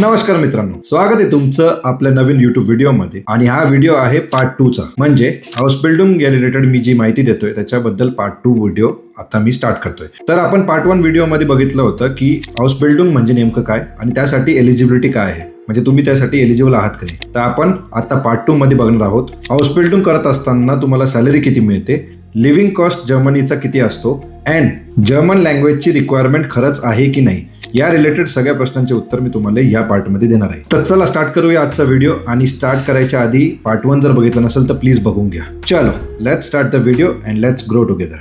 नमस्कार मित्रांनो स्वागत आहे तुमचं आपल्या नवीन युट्यूब व्हिडिओमध्ये. आणि हा व्हिडिओ आहे पार्ट टू चा. म्हणजे हाऊस बिल्डिंग या रिलेटेड मी जी माहिती देतोय त्याच्याबद्दल पार्ट टू व्हिडिओ आता मी स्टार्ट करतोय. तर आपण पार्ट वन व्हिडिओमध्ये बघितलं होतं की हाऊस बिल्डिंग म्हणजे नेमकं काय आणि त्यासाठी एलिजिबिलिटी काय आहे? म्हणजे तुम्ही त्यासाठी एलिजिबल आहात का नाही? तर आपण आता पार्ट टू मध्ये बघणार आहोत. हाऊस बिल्डिंग करत असताना तुम्हाला सॅलरी किती मिळते? लिव्हिंग कॉस्ट जर्मनीचा किती असतो? अँड जर्मन लँग्वेजची रिक्वायरमेंट खरंच आहे की नाही? या रिलेटेड सगळ्या प्रश्नांचे उत्तर मी तुम्हाला या पार्टमध्ये देणार आहे. तर चला स्टार्ट करूया आजचा व्हिडिओ आणि स्टार्ट करायच्या आधी पार्ट वन जर बघितलं नसेल तर प्लीज बघून घ्या. चलो let's start the video and let's grow together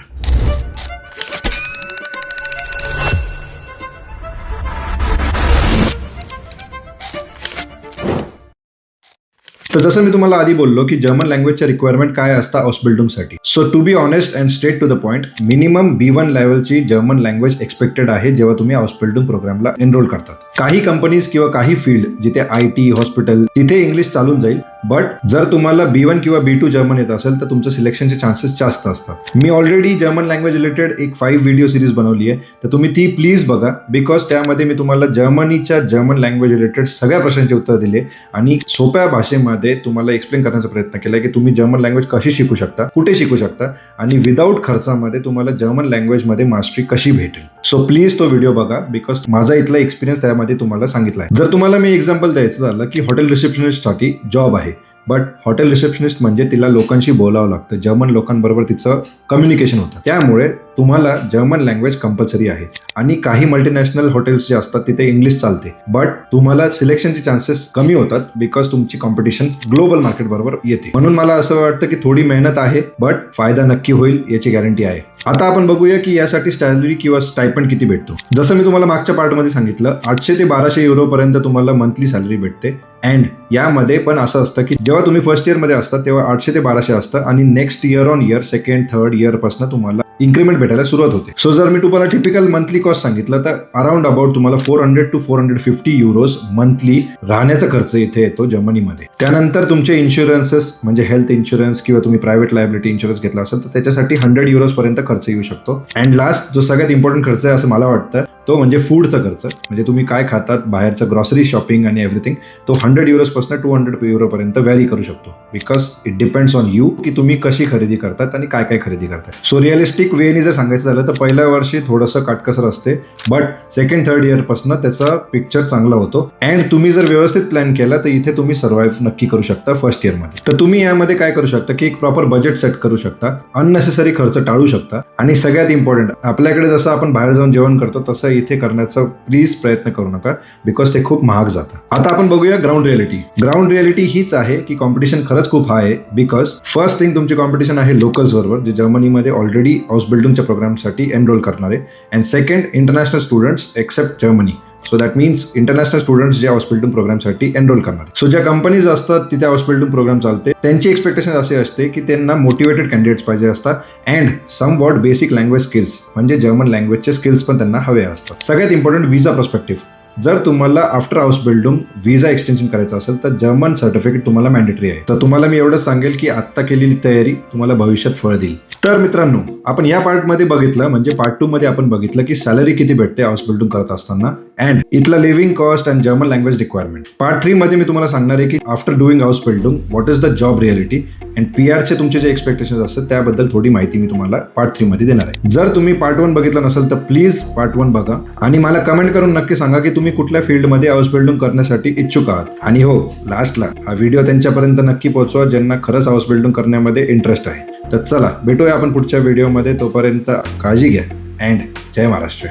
तर जसं मी तुम्हाला आधी बोललो की जर्मन लँग्वेजच्या रिक्वायरमेंट काय असतं ऑस बिल्डिंगसाठी so to be honest and straight to the point minimum B one लेवलची German language expected आहे जेव्हा तुम्ही ऑस बिल्डिंग प्रोग्रामला एनरोल करतात. काही कंपनीज किंवा काही फील्ड जिथे आय टी हॉस्पिटल तिथे इंग्लिश चालून जाईल बट जर तुम्हाला बी वन किंवा बी टू जर्मन येत असेल तर तुमचं सिलेक्शनचे चान्सेस जास्त असतात. मी ऑलरेडी जर्मन लँग्वेज रिलेटेड एक फाईव्ह व्हिडिओ सिरीज बनवली आहे. तर तुम्ही ती प्लीज बघा बिकॉज त्यामध्ये मी तुम्हाला जर्मनीच्या जर्मन लँग्वेज रिलेटेड सगळ्या प्रश्नांचे उत्तर दिले आणि सोप्या भाषेमध्ये तुम्हाला एक्सप्लेन करण्याचा प्रयत्न केला की तुम्ही जर्मन लँग्वेज कशी शिकू शकता कुठे शिकू शकता आणि विदाऊट खर्चामध्ये तुम्हाला जर्मन लँग्वेजमध्ये मास्टरी कशी भेटेल. सो प्लीज तो व्हिडिओ बघा बिकॉज माझा इथला एक्सपिरियन्स त्यामध्ये तुम्हाला सांगितला आहे. जर तुम्हाला मी एक्झाम्पल द्यायचं झालं की हॉटेल रिसेप्शनिस्टसाठी जॉब आहे बट हॉटेल रिसेप्शनिस्ट म्हणजे तिला लोकांशी बोलावं लागतं. जर्मन लोकांबरोबर तिचं कम्युनिकेशन होतं. त्यामुळे तुम्हाला जर्मन लँग्वेज कंपल्सरी आहे. आणि काही मल्टीनॅशनल हॉटेल्स जे असतात तिथे इंग्लिश चालते. बट तुम्हाला सिलेक्शनचे चान्सेस कमी होतात बिकॉज तुमची कॉम्पिटिशन ग्लोबल मार्केट बरोबर येते. म्हणून मला असं वाटतं की थोडी मेहनत आहे बट फायदा नक्की होईल याची गॅरंटी आहे. आता आपण बघूया की यासाठी सॅलरी किंवा स्टायपंड किती भेटतो. जसं मी तुम्हाला मागच्या पार्टमध्ये सांगितलं आठशे ते बाराशे युरो पर्यंत तुम्हाला मंथली सॅलरी भेटते. अँड यामध्ये पण असं असतं की जेव्हा तुम्ही फर्स्ट इयरमध्ये असता तेव्हा आठशे ते बाराशे असतं आणि next year on year second third इयरपासून तुम्हाला इन्क्रीमेंट भेटायला सुरुवात होते. सो जर मी तुम्हाला टिपिकल मंथली कॉस्ट सांगितलं तर अराउंड अबाउट तुम्हाला four hundred to four hundred fifty euros monthly राहण्याचा खर्च इथे येतो जर्मनीमध्ये. त्यानंतर तुमचे इन्शुरन्सेस म्हणजे हेल्थ इन्शुरन्स किंवा तुम्ही प्रायव्हेट लायबिलिटी इन्शुरन्स घेतला असेल तर त्याच्यासाठी हंड्रेड युरोज पर्यंत खर्च येऊ शकतो. अँड लास्ट जो सगळ्यात इम्पॉर्टंट खर्च आहे असं मला वाटतं तो म्हणजे फूडचा खर्च. म्हणजे तुम्ही काय खातात बाहेरचं ग्रॉसरी शॉपिंग आणि एव्हरीथिंग तो हंड्रेड युरोजपासून टू हंड्रेड युरोपर्यंत व्हॅरी करू शकतो. Because it depends on you की तुम्ही कशी खरेदी करतात आणि काय काय खरेदी करतात सो रिअलिस्टिक वेने जर सांगायचं झालं तर पहिल्या वर्षी थोडंसं काटकसर असते बट सेकंड थर्ड इयरपासून त्याचा पिक्चर चांगला होतो. अँड तुम्ही जर व्यवस्थित प्लॅन केला तर इथे तुम्ही सर्व्हाइव्ह नक्की करू शकता फर्स्ट इयरमध्ये तर तुम्ही यामध्ये काय करू शकता की एक प्रॉपर बजेट सेट करू शकता अननेसेसरी खर्च टाळू शकता. आणि सगळ्यात इम्पॉर्टंट आपल्याकडे जसं आपण बाहेर जाऊन जेवण करतो तसं इथे करण्याचा प्लीज प्रयत्न करू नका बिकॉज ते खूप महाग जातं. आता आपण बघूया ग्राउंड रियालिटी ग्राउंड रियालिटी हीच आहे की कॉम्पिटिशन खरंच खूप हाय आहे बिकॉज फर्स्ट थिंग तुमची कॉम्पिटिशन आहे लोकल्स बरोबर जे जर्मनीमध्ये ऑलरेडी हाऊस बिल्डिंगच्या प्रोग्रामसाठी एनरोल करणारे. And second international students except Germany so that means international students जे हॉस्पिटल प्रोग्रामसाठी एनरोल करणार सो ज्या कंपनीज असतात तिथे हॉस्पिटल प्रोग्राम चालते. त्यांची एक्सपेक्टेशन असे असते की त्यांना मोटिवेटेड कॅन्डिडेट्स पाहिजे असतात and somewhat basic language skills म्हणजे जर्मन लँग्वेजचे स्किल्स पण त्यांना हवे असतात. सगळ्यात इम्पॉर्टंट विजा पर्स्पेक्टिव्ह जर तुम्हाला after house building visa extension करायचं असेल तर जर्मन सर्टिफिकेट तुम्हाला मॅन्डेटरी आहे. तर तुम्हाला मी एवढं सांगेल की आत्ता केलेली तयारी तुम्हाला भविष्यात फळ देईल. तर मित्रांनो आपण या पार्टमध्ये बघितलं म्हणजे पार्ट टू मध्ये आपण बघितलं की सॅलरी किती भेटते हाऊस बिल्डिंग करत असताना अँड इथला living cost and German language requirement part three मध्ये मी तुम्हाला सांगणार आहे की after doing Ausbildung what is the job reality and P आरचे तुमचे जे एक्सपेक्टेशन असतात त्याबद्दल थोडी माहिती मी तुम्हाला पार्ट थ्री मध्ये देणार आहे. जर तुम्ही पार्ट वन बघितलं नसेल तर प्लीज पार्ट वन बघा. आणि मला कमेंट करून नक्की सांगा की तुम्ही कुठल्या फील्डमध्ये हाऊस बिल्डिंग करण्यासाठी इच्छुक आहात. आणि हो लास्टला हा व्हिडिओ त्यांच्यापर्यंत नक्की पोहोचवा ज्यांना खरंच हाऊस बिल्डिंग करण्यामध्ये इंटरेस्ट आहे. तर चला भेटूया आपण पुढच्या व्हिडिओमध्ये तोपर्यंत काळजी घ्या. अँड जय महाराष्ट्र.